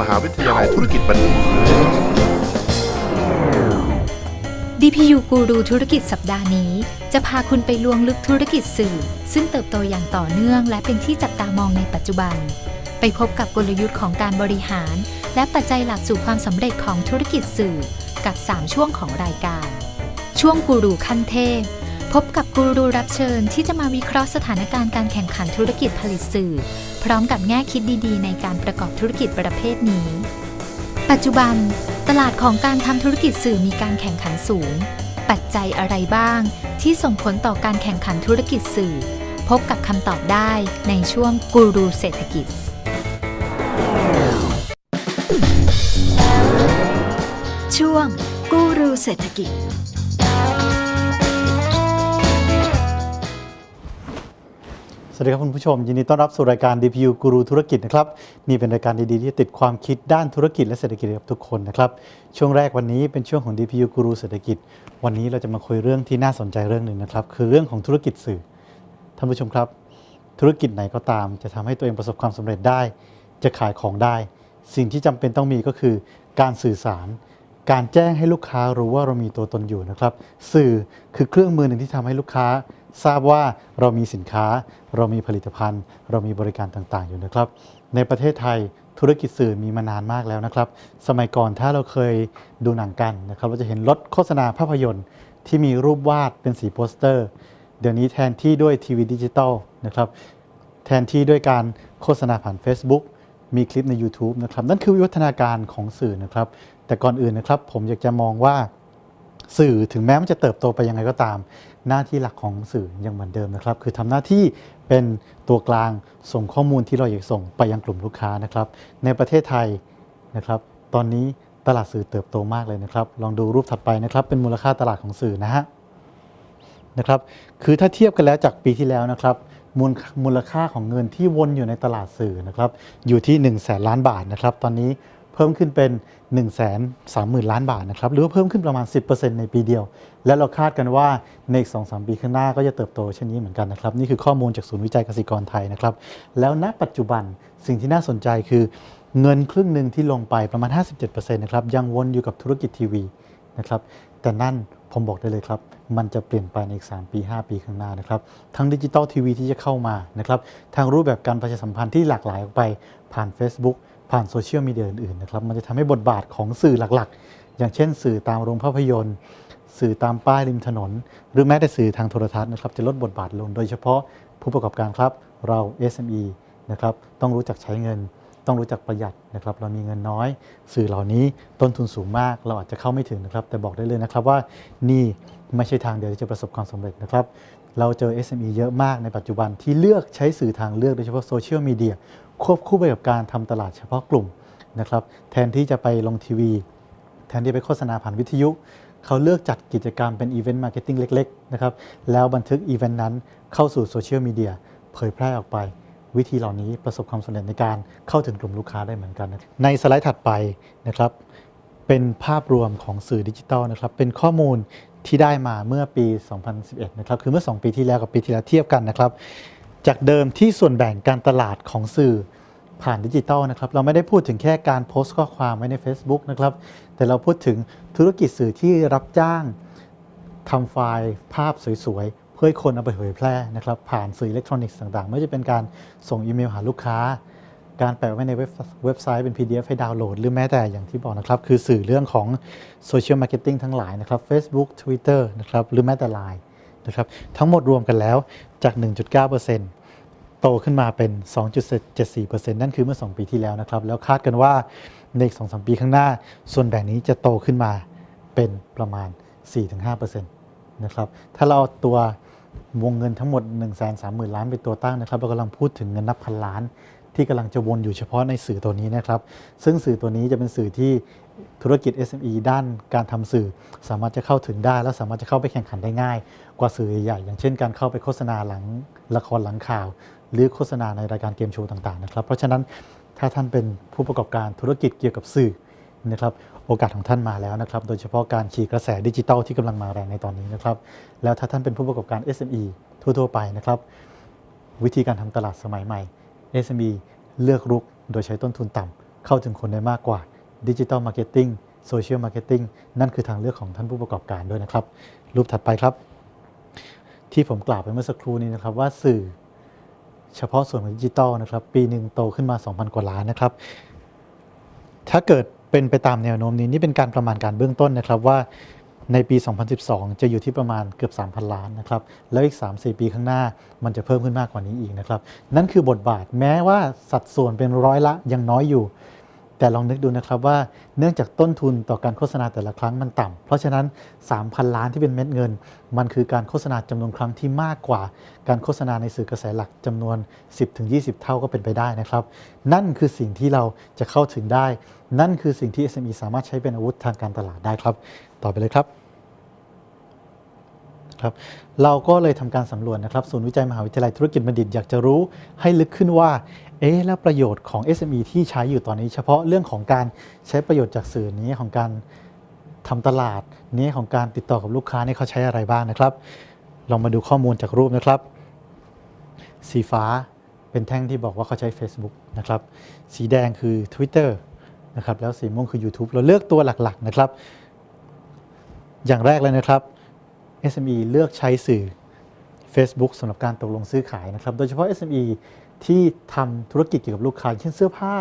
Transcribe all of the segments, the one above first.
มหาวิทยาลัยธุรกิจบัณฑิต DPU กูรูธุรกิจสัปดาห์นี้ จะพาคุณไปลวงลึกธุรกิจสื่อ ซึ่งเติบโตอย่างต่อเนื่อง และเป็นที่จับตามองในปัจจุบัน ไปพบกับกลยุทธ์ของการบริหาร และปัจจัยหลักสู่ความสำเร็จของธุรกิจสื่อ กับ 3 ช่วงของรายการ ช่วงกูรูขั้นเทพ พบกับกูรูรับเชิญที่จะมาวิเคราะห์สถานการณ์การแข่งขันธุรกิจผลิตสื่อ พร้อมกับแง่คิดดีๆ ในการประกอบธุรกิจประเภทนี้ ปัจจุบัน ตลาดของการทำธุรกิจสื่อมีการแข่งขันสูง ปัจจัยอะไรบ้าง ที่ส่งผลต่อการแข่งขันธุรกิจสื่อ พบกับคำตอบได้ในช่วงกูรูเศรษฐกิจ ช่วงกูรูเศรษฐกิจ สวัสดีครับคุณผู้ชม ยินดีต้อนรับสู่รายการ DPU กูรูธุรกิจนะครับนี่เป็นรายการดีๆ ที่ติดความคิดด้านธุรกิจและเศรษฐกิจกับทุกคนนะครับช่วงแรกวันนี้เป็นช่วงของ DPU กูรูเศรษฐกิจ วันนี้เราจะมาคุยเรื่องที่น่าสนใจเรื่องหนึ่งนะครับคือเรื่องของธุรกิจสื่อท่านผู้ชมครับ ธุรกิจไหนก็ตาม จะทำให้ตัวเองประสบความสำเร็จได้ จะขายของได้ สิ่งที่จำเป็นต้องมีก็คือ การสื่อสาร การแจ้งให้ลูกค้ารู้ว่าเรามีตัวตนอยู่นะครับสื่อคือเครื่องมือหนึ่งที่ทำให้ลูกค้า ทราบว่าเรามีสินค้า เรามีผลิตภัณฑ์ เรามีบริการต่างๆ อยู่นะครับ ในประเทศไทยธุรกิจสื่อมีมานานมากแล้วนะครับ สมัยก่อนถ้าเราเคยดูหนังกันนะครับ เราจะเห็นรถโฆษณาภาพยนตร์ ที่มีรูปวาดเป็นสีโปสเตอร์ เดี๋ยวนี้แทนที่ด้วยทีวีดิจิตอลนะครับแทนที่ด้วยการโฆษณาผ่าน Facebook มีคลิปใน YouTube นะครับ นั่นคือวิวัฒนาการของสื่อนะครับ แต่ก่อนอื่นนะครับ ผมอยากจะมองว่า สื่อถึงแม้มันจะเติบโตไปยังไงก็ตาม หน้าที่หลักของสื่อยังเหมือนเดิมนะครับ คือทำหน้าที่เป็นตัวกลางส่งข้อมูลที่เราอยากส่งไปยังกลุ่มลูกค้านะครับ ในประเทศไทยนะครับตอนนี้ตลาดสื่อเติบโตมากเลยนะครับ ลองดูรูปถัดไปนะครับ เป็นมูลค่าตลาดของสื่อนะฮะนะครับคือถ้าเทียบกันแล้วจากปีที่แล้วนะครับมูลมูลค่าของเงินที่วนอยู่ในตลาดสื่อนะครับอยู่ที่1นึ่งแสนล้านบาทนะครับ ตอนนี้ พิ่มขึ้นเป็น1นึ่งแสนสามหมื่นล้านบาทนะครับหรือว่าเพิ่มขึ้นประมาณ 10%ในปีเดียว และเราคาดกันว่าในอีกสองสปีข้างหน้าก็จะเติบโตเช่นนี้เหมือนกันนะครับนี่คือข้อมูลจากศูนย์วิจัยเกษตรกรไทยนะครับแล้วณปัจจุบันสิ่งที่น่าสนใจคือเงินครึ่งหนึ่งที่ลงไปประมาณ 57%นะครับยังวนอยู่กับธุรกิจทีวีนะครับแต่นั่นผมบอกได้เลยครับ มันจะเปลี่ยนไปในอีก 3 ปี 5 ปีข้างหน้านะครับ ทั้งดิจิตอลทีวีที่จะเข้ามานะครับ ทางรูปแบบการประชาสัมพันธ์ที่หลากหลายออกไปผ่าน Facebook ผ่านโซเชียลมีเดียอื่นๆนะครับ มันจะทำให้บทบาทของสื่อหลักๆ อย่างเช่น สื่อตามโรงภาพยนตร์ สื่อตามป้ายริมถนน หรือแม้แต่สื่อทางโทรทัศน์นะครับจะลดบทบาทลง โดยเฉพาะผู้ประกอบการครับ เรา SME นะครับต้องรู้จักใช้เงิน ต้องรู้จักประหยัดนะครับ เรามีเงินน้อย สื่อเหล่านี้ต้นทุนสูงมาก เราอาจจะเข้าไม่ถึงนะครับ แต่บอกได้เลยนะครับว่านี่ไม่ใช่ทางเดียวที่จะประสบความสำเร็จนะครับ เราเจอ SME เยอะมากในปัจจุบันที่เลือกใช้สื่อทางเลือกโดยเฉพาะโซเชียลมีเดีย ควบคู่ไปกับการทำตลาดเฉพาะกลุ่มนะครับแทนที่จะไปลงทีวี แทนที่ไปโฆษณาผ่านวิทยุ เขาเลือกจัดกิจกรรมเป็นอีเวนต์มาร์เก็ตติ้งเล็กๆนะครับแล้วบันทึกอีเวนต์นั้นเข้าสู่โซเชียลมีเดียเผยแพร่ออกไปวิธีเหล่านี้ประสบความสำเร็จในการเข้าถึงกลุ่มลูกค้าได้เหมือนกัน ในสไลด์ถัดไปนะครับเป็นภาพรวมของสื่อดิจิทัลนะครับเป็นข้อมูลที่ได้มาเมื่อปี 2011 นะครับคือเมื่อ 2 ปีที่แล้วกับปีที่แล้วเทียบกันนะครับ จากเดิมที่ส่วนแบ่งการตลาดของสื่อผ่านดิจิทัลนะครับ เราไม่ได้พูดถึงแค่การโพสต์ข้อความไว้ใน Facebook นะครับ แต่เราพูดถึงธุรกิจสื่อที่รับจ้างทำไฟล์ภาพสวยๆ เพื่อให้คนเอาไปเผยแพร่นะครับ ผ่านสื่ออิเล็กทรอนิกส์ต่างๆ ไม่ว่าจะเป็นการส่งอีเมลหาลูกค้า การแปะไว้ในเว็บเว็บไซต์เป็น PDF ให้ดาวน์โหลด หรือแม้แต่อย่างที่บอกนะครับ คือสื่อเรื่องของโซเชียลมาร์เก็ตติ้งทั้งหลายนะครับ Facebook Twitter นะครับหรือแม้แต่ Line นะครับ ทั้งหมดรวมกันแล้วจาก 1.9%โตขึ้นมาเป็น 2.74%นั่นคือเมื่อ 2 ปีที่แล้วนะครับ แล้วคาดกันว่าในอีก 2-3 ปีข้างหน้า ส่วนแบ่งนี้จะโตขึ้นมาเป็นประมาณ 4-5%นะครับ ถ้าเราเอาตัววงเงินทั้งหมด 1 3 0 0 0 0 ล้านเป็นตัวตั้งนะครับ เรากำลังพูดถึงเงินนับพันล้าน ที่กำลังจะวนอยู่เฉพาะในสื่อตัวนี้นะครับ ซึ่งสื่อตัวนี้จะเป็นสื่อที่ ธุรกิจ SME ด้านการทำสื่อ สามารถจะเข้าถึงได้ และสามารถจะเข้าไปแข่งขันได้ง่าย กว่าสื่อใหญ่ๆอย่างเช่น การเข้าไปโฆษณาหลังละครหลังข่าว หรือโฆษณาในรายการเกมโชว์ต่างๆนะครับเพราะฉะนั้นถ้าท่านเป็นผู้ประกอบการธุรกิจเกี่ยวกับสื่อนะครับโอกาสของท่านมาแล้วนะครับ โดยเฉพาะการขี่กระแสดิจิทัลที่กำลังมาแรงในตอนนี้นะครับ แล้วถ้าท่านเป็นผู้ประกอบการ SME ทั่วๆไปนะครับ วิธีการทำตลาดสมัยใหม่ SME เลือกรุกโดยใช้ต้นทุนต่ำเข้าถึงคนได้มากกว่า ดิจิ t a ลมาร์เก็ตติ้งโซเชียลมาร์เก็ตติ้งนั่นคือทางเลือกของท่านผู้ประกอบการด้วยนะครับ รูปถัดไปครับ ที่ผมกล่าวไปเมื่อสักครู่นี้นะครับว่าสื่อเฉพาะส่วนของดิจิตอลนะครับ ปีหนึ่งโตขึ้นมา 2,000 กว่าล้านนะครับ ถ้าเกิดเป็นไปตามแนวโน้มนี้ นี่เป็นการประมาณการเบื้องต้นนะครับว่าในปี 2012 จะอยู่ที่ประมาณเกือบ 3,000 ล้านนะครับ แล้วอีก 3-4 ปีข้างหน้ามันจะเพิ่มขึ้นมากกว่านี้อีกนะครับ นั่นคือบทบาทแม้ว่าสัดส่วนเป็นร้อยละยังน้อยอยู่ แต่ลองนึกดูนะครับว่าเนื่องจากต้นทุนต่อการโฆษณาแต่ละครั้งมันต่ำเพราะฉะนั้น 3,000 ล้านที่เป็นเม็ดเงิน มันคือการโฆษณาจำนวนครั้งที่มากกว่า การโฆษณาในสื่อกระแสหลักจำนวน 10-20 เท่าก็เป็นไปได้นะครับ นั่นคือสิ่งที่เราจะเข้าถึงได้ นั่นคือสิ่งที่ SME สามารถใช้เป็นอาวุธทางการตลาดได้ครับ ต่อไปเลยครับ ครับเราก็เลยทำการสำรวจนะครับศูนย์วิจัยมหาวิทยาลัยธุรกิจบัณฑิตอยากจะรู้ให้ลึกขึ้นว่าเอ๊ะแล้วประโยชน์ของ SME ที่ใช้อยู่ตอนนี้ เฉพาะเรื่องของการใช้ประโยชน์จากสื่อนี้ของการทำตลาดนี้ของการติดต่อกับลูกค้านี่เขาใช้อะไรบ้างนะครับ ลองมาดูข้อมูลจากรูปนะครับ สีฟ้าเป็นแท่งที่บอกว่าเขาใช้ Facebook นะครับสีแดงคือ Twitter นะครับแล้วสีม่วงคือ YouTube เราเลือกตัวหลักๆนะครับ อย่างแรกเลยนะครับ SME เลือกใช้สื่อ Facebook สำหรับการตกลงซื้อขายนะครับ โดยเฉพาะ SME ที่ทำธุรกิจเกี่ยวกับลูกค้า เช่นเสื้อผ้า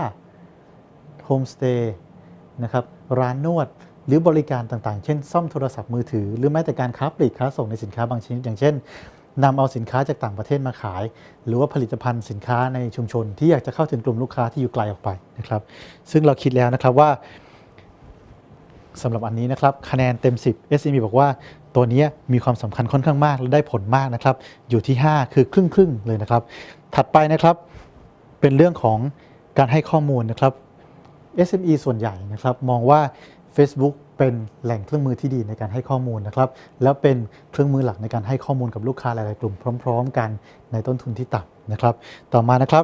โฮมสเตย์นะครับร้านนวดหรือบริการต่างๆ เช่น ซ่อมโทรศัพท์มือถือ หรือแม้แต่การค้าปลีกค้าส่งในสินค้าบางชนิด อย่างเช่นนำเอาสินค้าจากต่างประเทศมาขาย หรือว่าผลิตภัณฑ์สินค้าในชุมชน ที่อยากจะเข้าถึงกลุ่มลูกค้าที่อยู่ไกลออกไปนะครับ ซึ่งเราคิดแล้วนะครับว่าสำหรับอันนี้นะครับคะแนนเต็ม 10 SME บอกว่าตัวนี้มีความสำคัญค่อนข้างมากและได้ผลมากนะครับ อยู่ที่ 5 คือครึ่งครึ่งเลยนะครับ ถัดไปนะครับเป็นเรื่องของการให้ข้อมูลนะครับ SME ส่วนใหญ่นะครับมองว่า Facebook เป็นแหล่งเครื่องมือที่ดีในการให้ข้อมูลนะครับ แล้วเป็นเครื่องมือหลักในการให้ข้อมูลกับลูกค้าหลาย ๆ กลุ่มพร้อม ๆ กันในต้นทุนที่ต่ำนะครับ ต่อมานะครับ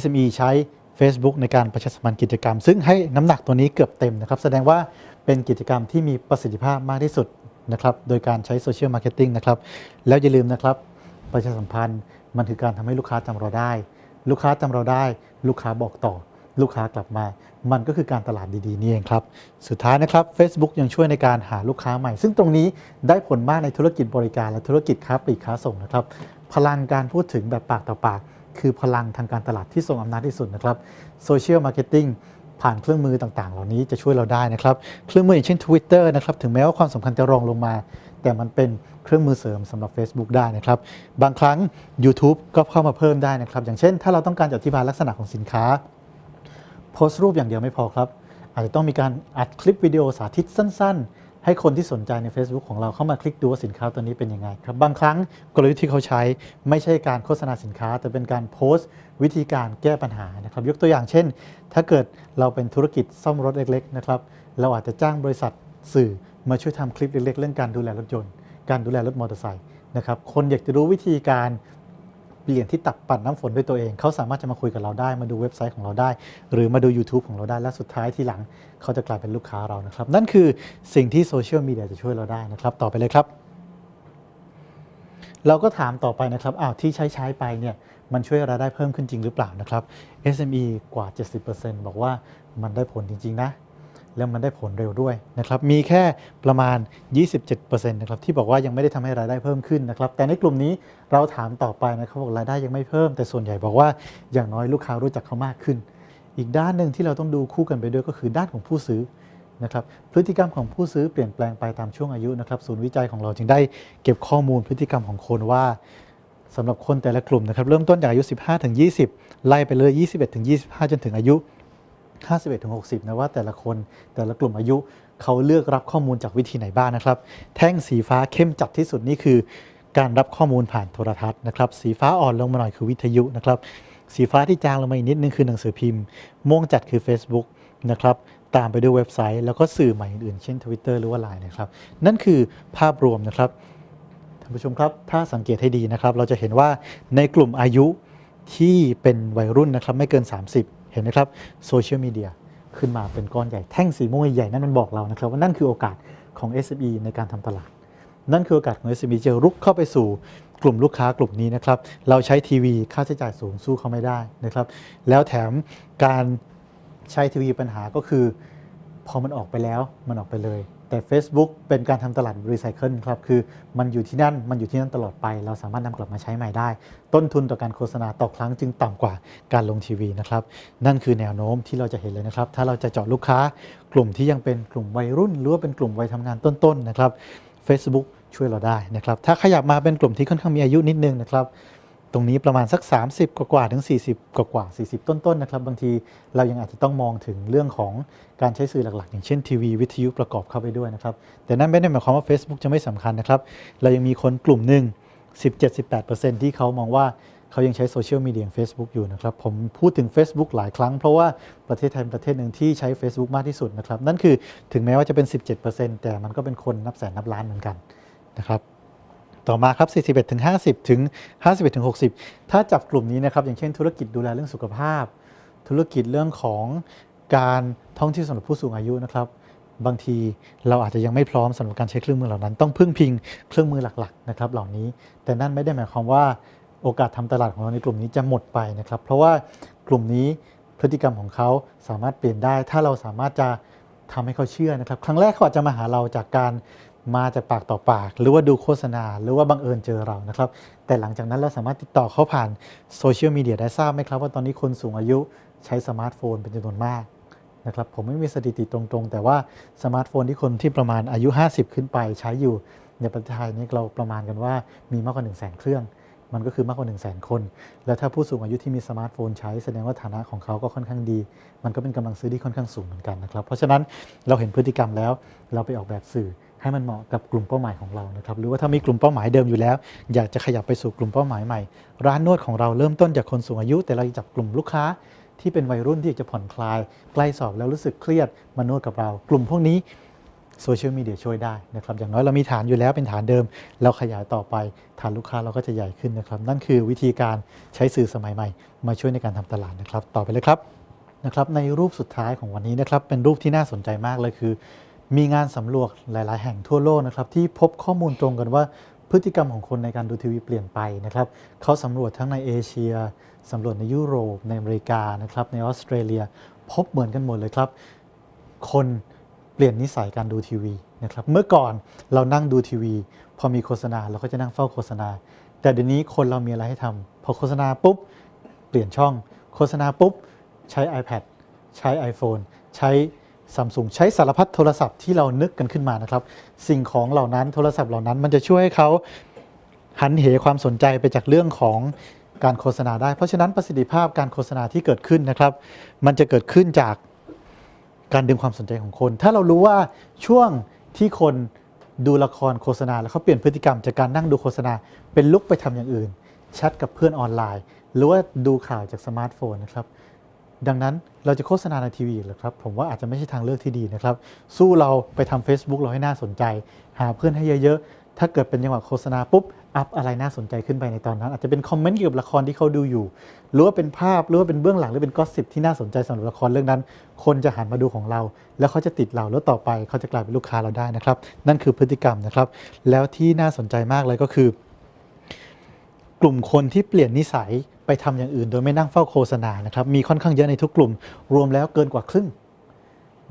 SME ใช้ Facebook ในการประชาสัมพันธ์กิจกรรม ซึ่งให้น้ำหนักตัวนี้เกือบเต็มนะครับ แสดงว่าเป็นกิจกรรมที่มีประสิทธิภาพมากที่สุด นะครับ โดยการใช้โซเชียลมาร์เก็ตติ้งนะครับ แล้วอย่าลืมนะครับ ประชาสัมพันธ์มันคือการทำให้ลูกค้าจำเราได้ ลูกค้าจำเราได้ ลูกค้าบอกต่อ ลูกค้ากลับมา มันก็คือการตลาดดีๆนี่เองครับ สุดท้ายนะครับ Facebook ยังช่วยในการหาลูกค้าใหม่ ซึ่งตรงนี้ได้ผลมากในธุรกิจบริการและธุรกิจค้าปลีกค้าส่งนะครับ พลังการพูดถึงแบบปากต่อปาก คือพลังทางการตลาดที่ทรงอำนาจที่สุดนะครับโซเชียลมาร์เก็ตติ้ง ผ่านเครื่องมือต่างๆ เหล่านี้จะช่วยเราได้นะครับ เครื่องมืออย่างเช่น Twitter นะครับ ถึงแม้ว่าความสำคัญจะรองลงมา แต่มันเป็นเครื่องมือเสริมสำหรับ Facebook ได้นะครับ บางครั้ง YouTube ก็เข้ามาเพิ่มได้นะครับ อย่างเช่น ถ้าเราต้องการจะอธิบายลักษณะของสินค้า โพสต์รูปอย่างเดียวไม่พอครับ อาจจะต้องมีการอัดคลิปวิดีโอสาธิตสั้น ๆ ให้คนที่สนใจใน Facebook ของเราเข้ามาคลิกดูว่าสินค้าตัวนี้เป็นยังไงครับบางครั้งกลยุทธ์ที่เขาใช้ไม่ใช่การโฆษณาสินค้า แต่เป็นการโพสต์ วิธีการแก้ปัญหานะครับ ยกตัวอย่างเช่น ถ้าเกิดเราเป็นธุรกิจซ่อมรถเล็กๆนะครับเราอาจจะจ้างบริษัทสื่อมาช่วยทำคลิปเล็กๆ เรื่องการดูแลรถยนต์ การดูแลรถมอเตอร์ไซค์นะครับคนอยากจะรู้วิธีการ เปลี่ยนที่ตักปั่นน้ำฝนด้วยตัวเอง เขาสามารถจะมาคุยกับเราได้ มาดูเว็บไซต์ของเราได้ หรือมาดู YouTube ของเราได้ และสุดท้ายทีหลังเขาจะกลายเป็นลูกค้าเรานะครับ นั่นคือสิ่งที่โซเชียลมีเดียจะช่วยเราได้นะครับ ต่อไปเลยครับ เราก็ถามต่อไปนะครับอ้าวที่ใช้ใช้ไปเนี่ยมันช่วยรายได้เพิ่มขึ้นจริงหรือเปล่านะครับ SME กว่า 70%บอกว่ามันได้ผลจริง ๆ นะ แล้วมันได้ผลเร็วด้วยนะครับ มีแค่ประมาณ 27%นะครับที่บอกว่ายังไม่ได้ทำให้รายได้เพิ่มขึ้นนะครับ แต่ในกลุ่มนี้เราถามต่อไปนะครับบอกรายได้ยังไม่เพิ่ม แต่ส่วนใหญ่บอกว่าอย่างน้อยลูกค้ารู้จักเขามากขึ้น อีกด้านหนึ่งที่เราต้องดูคู่กันไปด้วยก็คือด้านของผู้ซื้อนะครับพฤติกรรมของผู้ซื้อเปลี่ยนแปลงไปตามช่วงอายุนะครับศูนย์วิจัยของเราจึงได้เก็บข้อมูลพฤติกรรมของคนว่าสำหรับคนแต่ละกลุ่มนะครับเริ่มต้นจากอายุ 15ถึง20 ไล่ไปเลย 21-25 จนถึงอายุ 51ถึง60 นะว่าแต่ละคนแต่ละกลุ่มอายุเขาเลือกรับข้อมูลจากวิธีไหนบ้างนะครับ แท่งสีฟ้าเข้มจัดที่สุดนี่คือ การรับข้อมูลผ่านโทรทัศน์นะครับ สีฟ้าอ่อนลงมาหน่อยคือวิทยุนะครับ สีฟ้าที่จางลงมาอีกนิดนึงคือหนังสือพิมพ์ ม่วงจัดคือ Facebook นะครับตามไปด้วยเว็บไซต์ แล้วก็สื่อใหม่อื่นๆเช่น Twitter หรือว่า Line นะครับ นั่นคือภาพรวมนะครับท่านผู้ชมครับถ้าสังเกตให้ดีนะครับ เราจะเห็นว่าในกลุ่มอายุที่เป็นวัยรุ่นนะครับไม่เกิน 30 เห็นไหมครับโซเชียลมีเดียขึ้นมาเป็นก้อนใหญ่แท่งสีม่วงใหญ่นั่นมันบอกเรานะครับว่านั่นคือโอกาสของ SME ในการทำตลาด นั่นคือโอกาสของ SME จะรุกเข้าไปสู่กลุ่มลูกค้ากลุ่มนี้นะครับ เราใช้ทีวีค่าใช้จ่ายสูงสู้เขาไม่ได้นะครับ แล้วแถมการใช้ทีวีปัญหาก็คือ พอมันออกไปแล้วมันออกไปเลย แต่ Facebook เป็นการทำตลาดรีไซเคิลครับ คือมันอยู่ที่นั่น มันอยู่ที่นั่นตลอดไป เราสามารถนำกลับมาใช้ใหม่ได้ ต้นทุนต่อการโฆษณาต่อครั้งจึงต่ำกว่าการลงทีวีนะครับ นั่นคือแนวโน้มที่เราจะเห็นเลยนะครับ ถ้าเราจะเจาะลูกค้ากลุ่มที่ยังเป็นกลุ่มวัยรุ่น หรือว่าเป็นกลุ่มวัยทำงานต้นๆนะครับ Facebook ช่วยเราได้นะครับ ถ้าขยับมาเป็นกลุ่มที่ค่อนข้างมีอายุนิดนึงนะครับ ตรงนี้ประมาณสัก 30 กว่ากว่าถึง 40 กว่ากว่า 40 ต้นๆนะครับ บางทีเรายังอาจจะต้องมองถึงเรื่องของการใช้สื่อหลักๆ อย่างเช่นทีวีวิทยุประกอบเข้าไปด้วยนะครับ แต่นั่นไม่ได้หมายความว่า Facebook จะไม่สำคัญนะครับ เรายังมีคนกลุ่มหนึ่ง 17-18%ที่เขามองว่าเขายังใช้โซเชียลมีเดียอย่าง Facebook อยู่นะครับ ผมพูดถึง Facebook หลายครั้งเพราะว่าประเทศไทยเป็นประเทศหนึ่งที่ใช้ Facebook มากที่สุดนะครับ นั่นคือถึงแม้ว่าจะเป็น 17%แต่มันก็เป็นคนนับแสนนับล้านเหมือนกันนะครับ ต่อมาครับ 41ถึง50ถึง51ถึง60 ถ้าจับกลุ่มนี้นะครับ อย่างเช่นธุรกิจดูแลเรื่องสุขภาพ ธุรกิจเรื่องของการท่องเที่ยวสำหรับผู้สูงอายุนะครับ บางทีเราอาจจะยังไม่พร้อมสำหรับการใช้เครื่องมือเหล่านั้น ต้องพึ่งพิงเครื่องมือหลักๆนะครับเหล่านี้ แต่นั่นไม่ได้หมายความว่าโอกาสทำตลาดของเราในกลุ่มนี้จะหมดไปนะครับ เพราะว่ากลุ่มนี้พฤติกรรมของเขาสามารถเปลี่ยนได้ ถ้าเราสามารถจะทำให้เขาเชื่อนะครับ ครั้งแรกเขาอาจจะมาหาเราจากการ มาจากปากต่อปาก หรือว่าดูโฆษณา หรือว่าบังเอิญเจอเรานะครับ แต่หลังจากนั้นเราสามารถติดต่อเขาผ่านโซเชียลมีเดียได้ทราบไหมครับ ว่าตอนนี้คนสูงอายุใช้สมาร์ทโฟนเป็นจำนวนมากนะครับผมไม่มีสถิติตรงๆ แต่ว่าสมาร์ทโฟนที่คนที่ประมาณอายุ 50 ขึ้นไปใช้อยู่ในประเทศไทยนี้เราประมาณกันว่ามีมากกว่า1 0 0 0 0แสนเครื่อง มันก็คือมากกว่า1 0 0 0 0แคน แล้วถ้าผู้สูงอายุที่มีสมาร์ทโฟนใช้แสดงว่าฐานะของเขาก็ค่อนข้างดี มันก็เป็นกำลังซื้อที่ค่อนข้างสูงเหมือนกันนะครับเพราะฉะนั้นเราเห็นพฤติกรรมแล้วเราไปออกแบบสื่อ ให้มันเหมาะกับกลุ่มเป้าหมายของเรานะครับหรือว่าถ้ามีกลุ่มเป้าหมายเดิมอยู่แล้ว อยากจะขยับไปสู่กลุ่มเป้าหมายใหม่ ร้านนวดของเราเริ่มต้นจากคนสูงอายุ แต่เราจับกลุ่มลูกค้าที่เป็นวัยรุ่นที่อยากจะผ่อนคลาย ใกล้สอบแล้วรู้สึกเครียดมานวดกับเรา กลุ่มพวกนี้โซเชียลมีเดียช่วยได้นะครับอย่างน้อยเรามีฐานอยู่แล้วเป็นฐานเดิม เราขยายต่อไปฐานลูกค้าเราก็จะใหญ่ขึ้นนะครับ นั่นคือวิธีการใช้สื่อสมัยใหม่ มาช่วยในการทำตลาดนะครับ ต่อไปเลยครับนะครับในรูปสุดท้ายของวันนี้นะครับเป็นรูปที่น่าสนใจมากเลยคือ มีงานสำรวจหลาย ๆ แห่งทั่วโลกนะครับที่พบข้อมูลตรงกันว่าพฤติกรรมของคนในการดูทีวีเปลี่ยนไปนะครับเขาสำรวจทั้งในเอเชียสำรวจในยุโรป ในอเมริกานะครับในออสเตรเลีย พบเหมือนกันหมดเลยครับ คนเปลี่ยนนิสัยการดูทีวีนะครับเมื่อก่อนเรานั่งดูทีวี พอมีโฆษณาเราก็จะนั่งเฝ้าโฆษณา แต่เดี๋ยวนี้คนเรามีอะไรให้ทำพอโฆษณาปุ๊บเปลี่ยนช่อง โฆษณาปุ๊บใช้ iPad ใช้ iPhone ใช้ ซัมซุงใช้สารพัดโทรศัพท์ที่เรานึกกันขึ้นมานะครับ สิ่งของเหล่านั้นโทรศัพท์เหล่านั้น มันจะช่วยให้เขาหันเหความสนใจไปจากเรื่องของการโฆษณาได้ เพราะฉะนั้นประสิทธิภาพการโฆษณาที่เกิดขึ้นนะครับ มันจะเกิดขึ้นจากการดึงความสนใจของคน ถ้าเรารู้ว่าช่วงที่คนดูละครโฆษณา แล้วเขาเปลี่ยนพฤติกรรมจากการนั่งดูโฆษณา เป็นลุกไปทำอย่างอื่นแชทกับเพื่อนออนไลน์ หรือว่าดูข่าวจากสมาร์ทโฟนนะครับ ดังนั้นเราจะโฆษณาในทีวีหรือครับ ผมว่าอาจจะไม่ใช่ทางเลือกที่ดีนะครับ สู้เราไปทำ Facebook เราให้น่าสนใจ หาเพื่อนให้เยอะๆ ถ้าเกิดเป็นจังหวะโฆษณาปุ๊บ อัพอะไรน่าสนใจขึ้นไปในตอนนั้น อาจจะเป็นคอมเมนต์เกี่ยวกับละครที่เขาดูอยู่ หรือว่าเป็นภาพ หรือว่าเป็นเบื้องหลัง หรือเป็นก็สิบที่น่าสนใจสำหรับละครเรื่องนั้น คนจะหันมาดูของเรา แล้วเขาจะติดเรา แล้วต่อไปเขาจะกลายเป็นลูกค้าเราได้นะครับ นั่นคือพฤติกรรมนะครับ แล้วที่น่าสนใจมากเลยก็คือ กลุ่มคนที่เปลี่ยนนิสัยไปทำอย่างอื่น โดยไม่นั่งเฝ้าโฆษณานะครับมีค่อนข้างเยอะในทุกกลุ่ม รวมแล้วเกินกว่าครึ่ง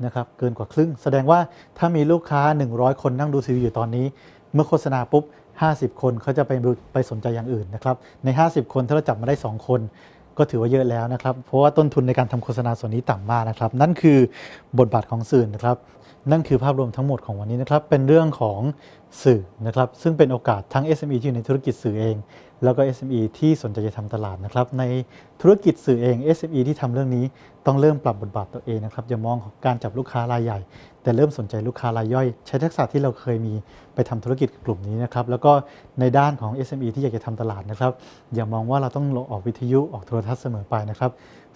นะครับเกินกว่าครึ่ง แสดงว่าถ้ามีลูกค้า 100 คนนั่งดูทีวีอยู่ตอนนี้ เมื่อโฆษณาปุ๊บ 50 คนเขาจะไปไปสนใจอย่างอื่นนะครับใน 50 คนถ้าเราจับมาได้ 2 คน ก็ถือว่าเยอะแล้วนะครับ เพราะว่าต้นทุนในการทำโฆษณาส่วนนี้ต่ำมากนะครับ นั่นคือบทบาทของสื่อนะครับ นั่นคือภาพรวมทั้งหมดของวันนี้นะครับเป็นเรื่องของสื่อนะครับซึ่งเป็นโอกาสทั้ง SME ที่อยู่ในธุรกิจสื่อเอง แล้วก็ SME ที่สนใจจะทำตลาดนะครับในธุรกิจสื่อเอง SME ที่ทำเรื่องนี้ต้องเริ่มปรับบทบาทตัวเองนะครับอย่ามองการจับลูกค้ารายใหญ่ แต่เริ่มสนใจลูกค้ารายย่อย ใช้ทักษะที่เราเคยมีไปทำธุรกิจกับกลุ่มนี้นะครับแล้วก็ในด้านของ SME ที่อยากจะทำตลาดนะครับอย่ามองว่าเราต้องออกวิทยุออกโทรทัศน์เสมอไปนะครับ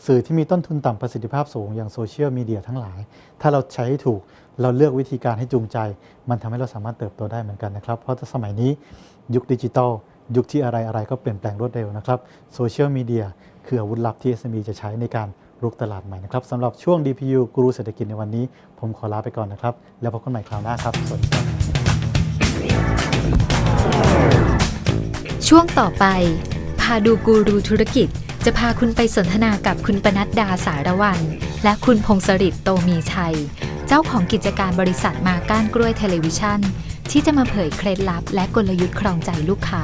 สื่อที่มีต้นทุนต่ำประสิทธิภาพสูงอย่างโซเชียลมีเดียทั้งหลาย ถ้าเราใช้ให้ถูกเราเลือกวิธีการให้จูงใจ มันทำให้เราสามารถเติบโตได้เหมือนกันนะครับ เพราะสมัยนี้ยุคดิจิทัล ยุคที่อะไรอะไรก็เปลี่ยนแปลงรวดเร็วนะครับโซเชียลมีเดียคืออาวุธลับที่ SME จะใช้ในการรุกตลาดใหม่นะครับสำหรับช่วง DPU กูรูเศรษฐกิจในวันนี้ ผมขอลาไปก่อนนะครับ แล้วพบกันใหม่คราวหน้าครับ สวัสดีครับ ช่วงต่อไป พาดูกูรูธุรกิจ จะพาคุณไปสนทนากับคุณปนัดดาสารวัน และคุณพงศริตโตมีชัย เจ้าของกิจการบริษัทมาก้านกล้วยเทเลวิชันที่จะมาเผยเคล็ดลับและกลยุทธ์ครองใจลูกค้า